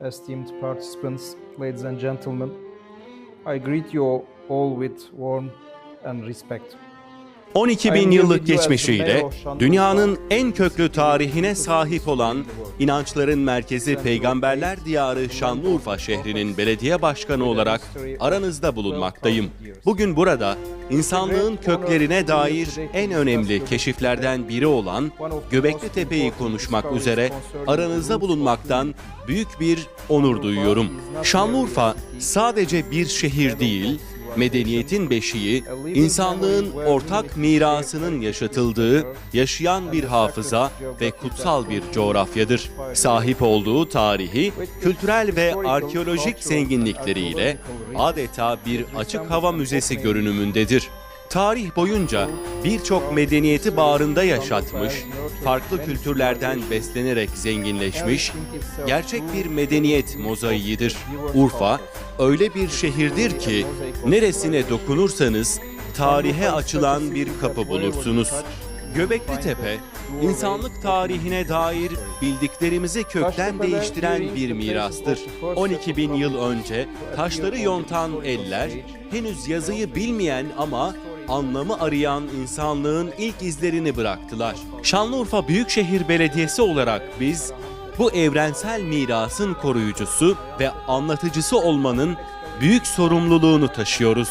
esteemed participants, ladies and gentlemen. I greet you all with warm and respect. 12 bin yıllık geçmişiyle dünyanın en köklü tarihine sahip olan inançların merkezi Peygamberler Diyarı Şanlıurfa şehrinin belediye başkanı olarak aranızda bulunmaktayım. Bugün burada insanlığın köklerine dair en önemli keşiflerden biri olan Göbekli Tepe'yi konuşmak üzere aranızda bulunmaktan büyük bir onur duyuyorum. Şanlıurfa sadece bir şehir değil, medeniyetin beşiği, insanlığın ortak mirasının yaşatıldığı, yaşayan bir hafıza ve kutsal bir coğrafyadır. Sahip olduğu tarihi, kültürel ve arkeolojik zenginlikleriyle adeta bir açık hava müzesi görünümündedir. Tarih boyunca birçok medeniyeti bağrında yaşatmış, farklı kültürlerden beslenerek zenginleşmiş, gerçek bir medeniyet mozaiğidir. Urfa öyle bir şehirdir ki neresine dokunursanız tarihe açılan bir kapı bulursunuz. Göbekli Tepe, insanlık tarihine dair bildiklerimizi kökten değiştiren bir mirastır. 12 bin yıl önce taşları yontan eller, henüz yazıyı bilmeyen ama anlamı arayan insanlığın ilk izlerini bıraktılar. Şanlıurfa Büyükşehir Belediyesi olarak biz bu evrensel mirasın koruyucusu ve anlatıcısı olmanın büyük sorumluluğunu taşıyoruz.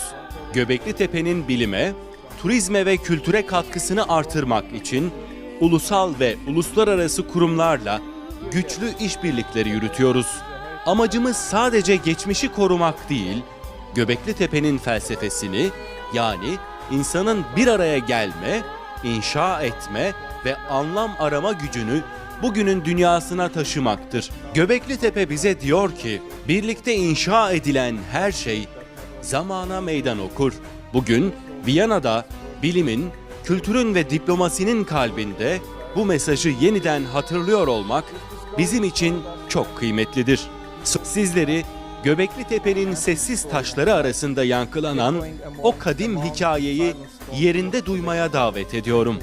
Göbekli Tepe'nin bilime, turizme ve kültüre katkısını artırmak için ulusal ve uluslararası kurumlarla güçlü işbirlikleri yürütüyoruz. Amacımız sadece geçmişi korumak değil, Göbekli Tepe'nin felsefesini yani insanın bir araya gelme, inşa etme ve anlam arama gücünü bugünün dünyasına taşımaktır. Göbekli Tepe bize diyor ki, birlikte inşa edilen her şey zamana meydan okur. Bugün Viyana'da bilimin, kültürün ve diplomasinin kalbinde bu mesajı yeniden hatırlıyor olmak bizim için çok kıymetlidir. Sizleri Göbekli Tepe'nin sessiz taşları arasında yankılanan o kadim hikayeyi yerinde duymaya davet ediyorum.